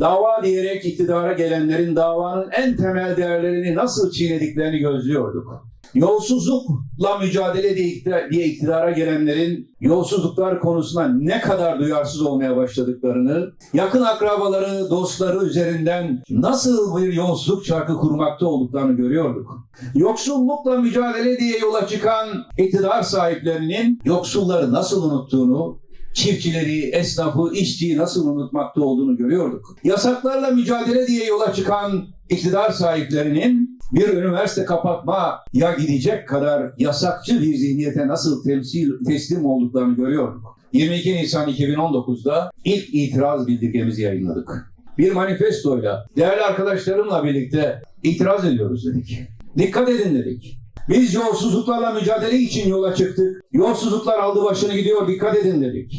Dava diyerek iktidara gelenlerin davanın en temel değerlerini nasıl çiğnediklerini gözlüyorduk. Yolsuzlukla mücadele diye iktidara, gelenlerin yolsuzluklar konusunda ne kadar duyarsız olmaya başladıklarını, yakın akrabaları, dostları üzerinden nasıl bir yolsuzluk çarkı kurmakta olduklarını görüyorduk. Yoksullukla mücadele diye yola çıkan iktidar sahiplerinin yoksulları nasıl unuttuğunu, çiftçileri, esnafı, işçiyi nasıl unutmakta olduğunu görüyorduk. Yasaklarla mücadele diye yola çıkan iktidar sahiplerinin bir üniversite kapatmaya gidecek kadar yasakçı bir zihniyete nasıl temsil, teslim olduklarını görüyorduk. 22 Nisan 2019'da ilk itiraz bildirgemizi yayınladık. Bir manifestoyla değerli arkadaşlarımla birlikte itiraz ediyoruz dedik. Dikkat edin dedik. Biz yolsuzluklarla mücadele için yola çıktık. Yolsuzluklar aldı başını gidiyor dikkat edin dedik.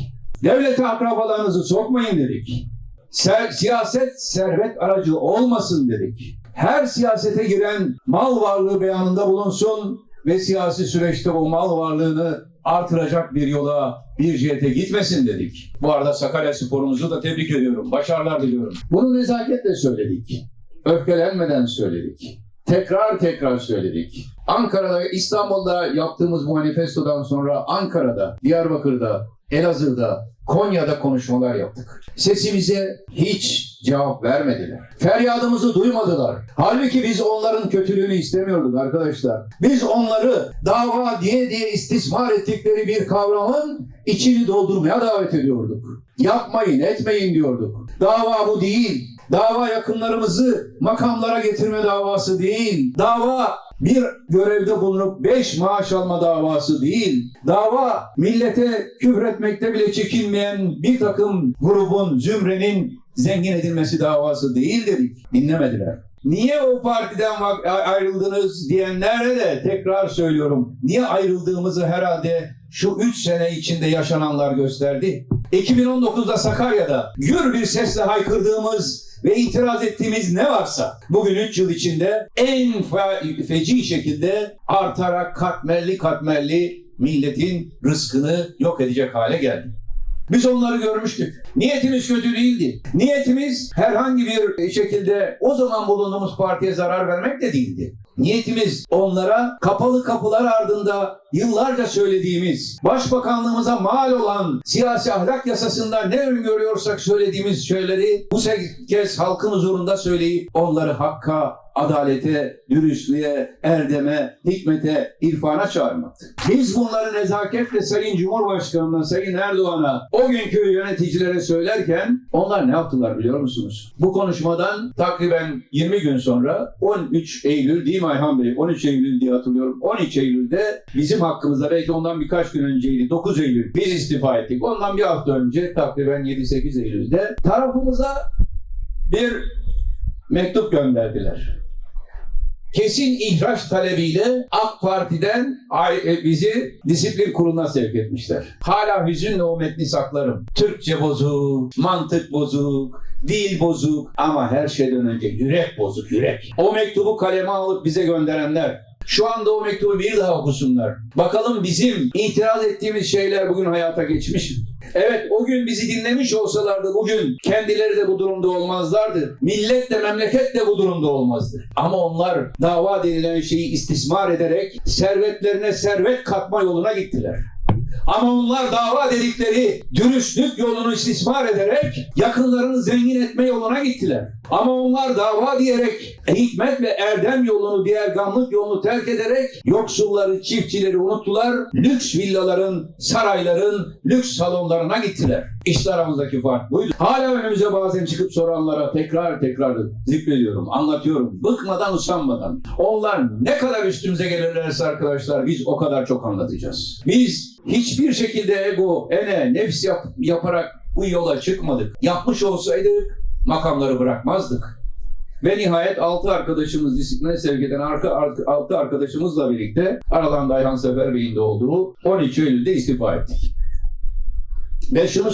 Devlete akrabalarınızı sokmayın dedik. Ser- siyaset servet aracı olmasın dedik. Her siyasete giren mal varlığı beyanında bulunsun ve siyasi süreçte o mal varlığını artıracak bir yola, bir cihete gitmesin dedik. Bu arada Sakarya sporumuzu da tebrik ediyorum. Başarılar diliyorum. Bunu nezaketle söyledik. Öfkelenmeden söyledik. Tekrar tekrar söyledik. Ankara'da, İstanbul'da yaptığımız bu manifestodan sonra Ankara'da, Diyarbakır'da, Elazığ'da, Konya'da konuşmalar yaptık. Sesimize hiç cevap vermediler. Feryadımızı duymadılar. Halbuki biz onların kötülüğünü istemiyorduk arkadaşlar. Biz onları dava diye diye istismar ettikleri bir kavramın içini doldurmaya davet ediyorduk. Yapmayın, etmeyin diyorduk. Dava bu değil. Dava yakınlarımızı makamlara getirme davası değil. Dava bir görevde bulunup beş maaş alma davası değil. Dava millete küfretmekte bile çekinmeyen bir takım grubun, zümrenin zengin edilmesi davası değil dedik. Dinlemediler. Niye o partiden ayrıldınız diyenlere de tekrar söylüyorum. Niye ayrıldığımızı herhalde şu üç sene içinde yaşananlar gösterdi. 2019'da Sakarya'da gür bir sesle haykırdığımız ve itiraz ettiğimiz ne varsa bugün 3 yıl içinde en fe- feci şekilde artarak katmerli katmerli milletin rızkını yok edecek hale geldi. Biz onları görmüştük. Niyetimiz kötü değildi. Niyetimiz herhangi bir şekilde o zaman bulunduğumuz partiye zarar vermek de değildi. Niyetimiz onlara kapalı kapılar ardında yıllarca söylediğimiz, başbakanlığımıza mal olan siyasi ahlak yasasında ne öngörüyorsak söylediğimiz şeyleri bu kez halkın huzurunda söyleyip onları hakka, adalete, dürüstlüğe, erdeme, hikmete, irfana çağırmaktı. Biz bunları nezaketle Sayın Cumhurbaşkanı'na, Sayın Erdoğan'a, o günkü yöneticilere söylerken onlar ne yaptılar biliyor musunuz? Bu konuşmadan takriben 20 gün sonra 13 Eylül değil mi Ayhan Bey? 13 Eylül diye hatırlıyorum. 13 Eylül'de bizim hakkımızda belki ondan birkaç gün önceydi. 9 Eylül biz istifa ettik. Ondan bir hafta önce takriben 7-8 Eylül'de tarafımıza bir mektup gönderdiler kesin ihraç talebiyle AK Parti'den e, bizi disiplin kuruluna sevk etmişler. Hala hüzünle o metni saklarım. Türkçe bozuk, mantık bozuk, dil bozuk ama her şeyden önce yürek bozuk, yürek. O mektubu kaleme alıp bize gönderenler şu anda o mektubu bir daha okusunlar. Bakalım bizim itiraz ettiğimiz şeyler bugün hayata geçmiş mi? Evet o gün bizi dinlemiş olsalardı bugün kendileri de bu durumda olmazlardı. Millet de memleket de bu durumda olmazdı. Ama onlar dava denilen şeyi istismar ederek servetlerine servet katma yoluna gittiler. Ama onlar dava dedikleri dürüstlük yolunu istismar ederek yakınlarını zengin etme yoluna gittiler. Ama onlar dava diyerek hikmet ve erdem yolunu, diğer gamlık yolunu terk ederek yoksulları, çiftçileri unuttular. Lüks villaların, sarayların, lüks salonlarına gittiler. İşte aramızdaki fark buydu. Hala önümüze bazen çıkıp soranlara tekrar tekrar zikrediyorum, anlatıyorum. Bıkmadan, usanmadan. Onlar ne kadar üstümüze gelirlerse arkadaşlar biz o kadar çok anlatacağız. Biz hiçbir şekilde ego, ene, nefs yap- yaparak bu yola çıkmadık. Yapmış olsaydık makamları bırakmazdık. Ve nihayet altı arkadaşımız disipline sevk eden arka, altı arkadaşımızla birlikte aralarında Ayhan Sefer Bey'in de olduğu 13 Eylül'de istifa ettik. Ben şunu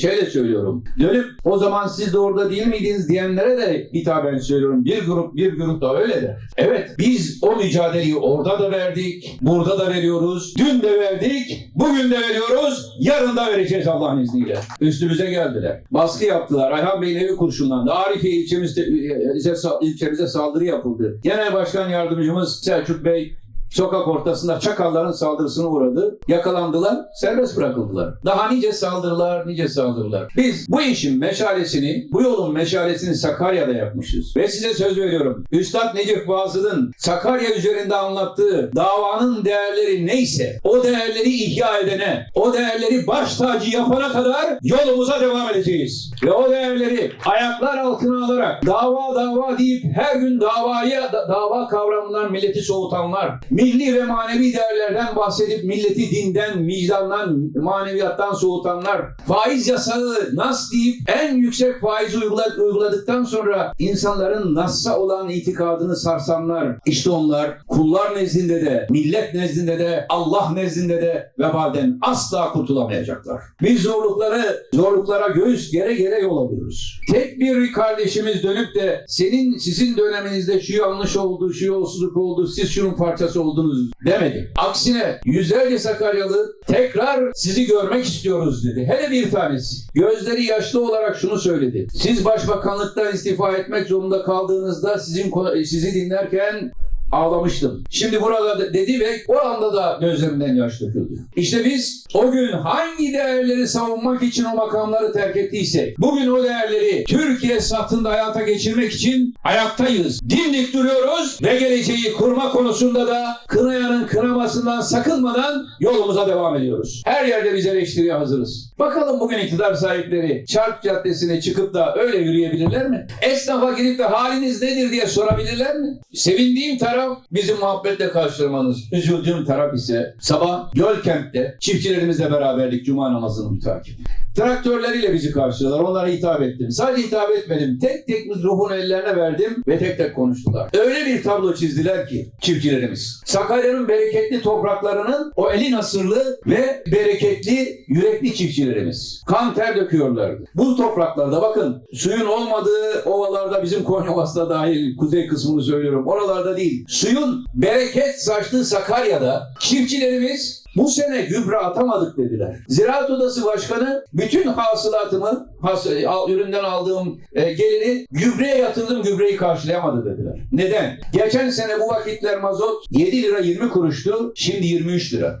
şöyle söylüyorum. Dönüp o zaman siz de orada değil miydiniz diyenlere de hitaben söylüyorum. Bir grup bir grup da öyle der. Evet biz o mücadeleyi orada da verdik, burada da veriyoruz. Dün de verdik, bugün de veriyoruz, yarın da vereceğiz Allah'ın izniyle. Üstümüze geldiler. Baskı yaptılar. Ayhan Bey'in evi kurşunlandı. Arifiye ilçemizde, ilçe- ilçemize saldırı yapıldı. Genel Başkan Yardımcımız Selçuk Bey sokak ortasında çakalların saldırısına uğradı. Yakalandılar, serbest bırakıldılar. Daha nice saldırılar, nice saldırılar. Biz bu işin meşalesini, bu yolun meşalesini Sakarya'da yapmışız. Ve size söz veriyorum. Üstad Necip Fazıl'ın Sakarya üzerinde anlattığı davanın değerleri neyse, o değerleri ihya edene, o değerleri baş tacı yapana kadar yolumuza devam edeceğiz. Ve o değerleri ayaklar altına alarak dava dava deyip her gün davaya da- dava kavramından milleti soğutanlar, milli ve manevi değerlerden bahsedip milleti dinden, vicdandan, maneviyattan soğutanlar, faiz yasağı nas deyip en yüksek uygula- uyguladıktan sonra insanların Nas'a olan itikadını sarsanlar, işte onlar kullar nezdinde de, millet nezdinde de, Allah nezdinde de vebalden asla kurtulamayacaklar. Biz zorlukları, zorluklara göğüs gere gere yol alıyoruz. Tek bir kardeşimiz dönüp de senin, sizin döneminizde şu yanlış oldu, şu yolsuzluk oldu, siz şunun parçası oldunuz demedi. Aksine yüzlerce Sakaryalı tekrar sizi görmek istiyoruz dedi. Hele bir tanesi. Gözleri yaşlı olarak şunu söyledi. Siz başbakanlıktan istifa etmek zorunda kaldığınızda sizin sizi dinlerken ağlamıştım. Şimdi burada da- dedi ve o anda da gözlerimden yaş döküldü. İşte biz o gün hangi değerleri savunmak için o makamları terk ettiysek, bugün o değerleri Türkiye sahtında hayata geçirmek için ayaktayız. Dimdik duruyoruz ve geleceği kurma konusunda da kınayanın kınamasından sakınmadan yolumuza devam ediyoruz. Her yerde biz eleştiriye hazırız. Bakalım bugün iktidar sahipleri Çark Caddesi'ne çıkıp da öyle yürüyebilirler mi? Esnafa gidip de haliniz nedir diye sorabilirler mi? Sevindiğim taraf bizim muhabbetle karşılamanız. Üzüldüğüm taraf ise sabah Gölkent'te çiftçilerimizle beraberlik Cuma namazını mütakip. Traktörleriyle bizi karşıladılar. Onlara hitap ettim. Sadece hitap etmedim. Tek tek mikrofonu ellerine verdim ve tek tek konuştular. Öyle bir tablo çizdiler ki çiftçilerimiz. Sakarya'nın bereketli topraklarının o eli nasırlı ve bereketli yürekli çiftçilerimiz. Kan ter döküyorlardı. Bu topraklarda bakın suyun olmadığı ovalarda bizim Konya Ovası da dahil kuzey kısmını söylüyorum. Oralarda değil. Suyun bereket saçtığı Sakarya'da çiftçilerimiz bu sene gübre atamadık dediler. Ziraat Odası Başkanı bütün hasılatımı, has, üründen aldığım e, geliri gübreye yatırdım, gübreyi karşılayamadı dediler. Neden? Geçen sene bu vakitler mazot 7 lira 20 kuruştu, şimdi 23 lira.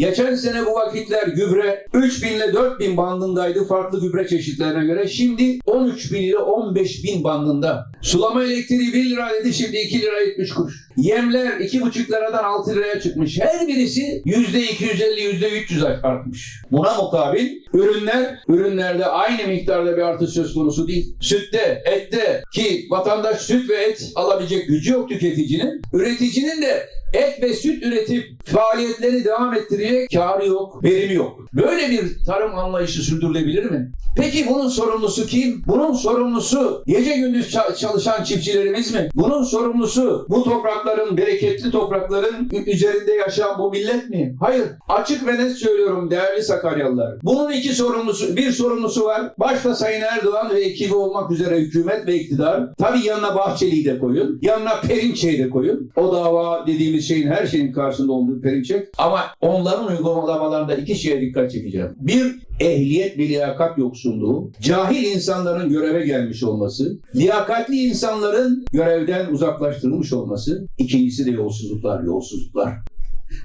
Geçen sene bu vakitler gübre 3000 ile 4000 bandındaydı farklı gübre çeşitlerine göre. Şimdi 13 bin ile 15 bin bandında. Sulama elektriği 1 lira dedi şimdi 2 lira 70 kuruş. Yemler 2,5 liradan 6 liraya çıkmış. Her birisi %250 %300 artmış. Buna mukabil ürünler, ürünlerde aynı miktarda bir artış söz konusu değil. Sütte, ette ki vatandaş süt ve et alabilecek gücü yok tüketicinin. Üreticinin de et ve süt üretip faaliyetlerini devam ettirecek karı yok, verimi yok. Böyle bir tarım anlayışı sürdürülebilir mi? Peki bunun sorumlusu kim? Bunun sorumlusu gece gündüz ça- çalışan çiftçilerimiz mi? Bunun sorumlusu bu toprakların, bereketli toprakların üzerinde yaşayan bu millet mi? Hayır. Açık ve net söylüyorum değerli Sakaryalılar. Bunun iki sorumlusu, bir sorumlusu var. Başta Sayın Erdoğan ve ekibi olmak üzere hükümet ve iktidar. Tabii yanına Bahçeli'yi de koyun. Yanına Perinçek'i de koyun. O dava dediğimiz şeyin her şeyin karşında olduğu Perinçek. Ama onların uygulamalarında iki şeye dikkat çekeceğim. Bir, ehliyet ve liyakat yoksunluğu, cahil insanların göreve gelmiş olması, liyakatli insanların görevden uzaklaştırılmış olması, ikincisi de yolsuzluklar, yolsuzluklar.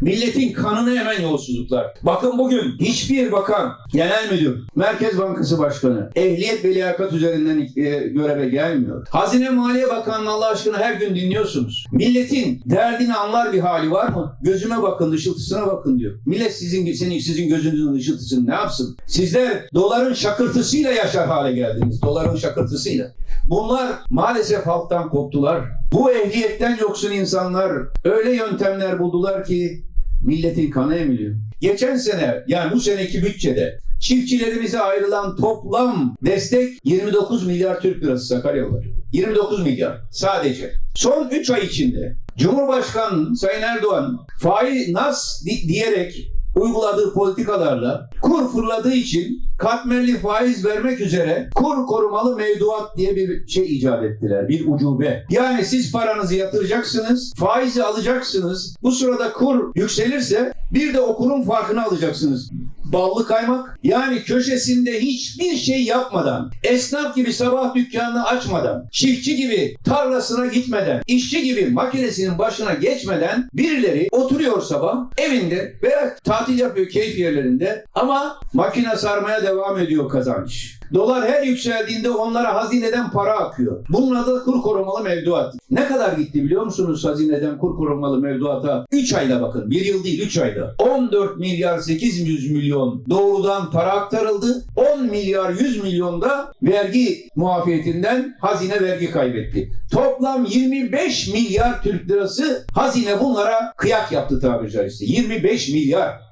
Milletin kanını emen yolsuzluklar. Bakın bugün hiçbir bakan, genel müdür, Merkez Bankası Başkanı ehliyet ve liyakat üzerinden e, göreve gelmiyor. Hazine Maliye Bakanı'nı Allah aşkına her gün dinliyorsunuz. Milletin derdini anlar bir hali var mı? Gözüme bakın, ışıltısına bakın diyor. Millet sizin senin sizin gözünüzün ışıltısını ne yapsın? Sizler doların şakırtısıyla yaşar hale geldiniz. Doların şakırtısıyla. Bunlar maalesef halktan koptular. Bu ehliyetten yoksun insanlar öyle yöntemler buldular ki milletin kanı emiliyor. Geçen sene yani bu seneki bütçede çiftçilerimize ayrılan toplam destek 29 milyar Türk lirası Sakaryalılar. 29 milyar sadece. Son 3 ay içinde Cumhurbaşkanı Sayın Erdoğan faiz nas di- diyerek uyguladığı politikalarla kur fırladığı için katmerli faiz vermek üzere kur korumalı mevduat diye bir şey icat ettiler. Bir ucube. Yani siz paranızı yatıracaksınız, faizi alacaksınız. Bu sırada kur yükselirse bir de o kurun farkını alacaksınız. Ballı kaymak. Yani köşesinde hiçbir şey yapmadan, esnaf gibi sabah dükkanını açmadan, çiftçi gibi tarlasına gitmeden, işçi gibi makinesinin başına geçmeden birileri oturuyor sabah evinde veya tatil yapıyor keyif yerlerinde ama makine sarmaya devam ediyor kazanç. Dolar her yükseldiğinde onlara hazineden para akıyor. Bunun adı kur korumalı mevduat. Ne kadar gitti biliyor musunuz hazineden kur korumalı mevduata? 3 ayda bakın. 1 yıl değil 3 ayda. 14 milyar 800 milyon doğrudan para aktarıldı. 10 milyar 100 milyon da vergi muafiyetinden hazine vergi kaybetti. Toplam 25 milyar Türk lirası hazine bunlara kıyak yaptı tabiri caizse. 25 milyar.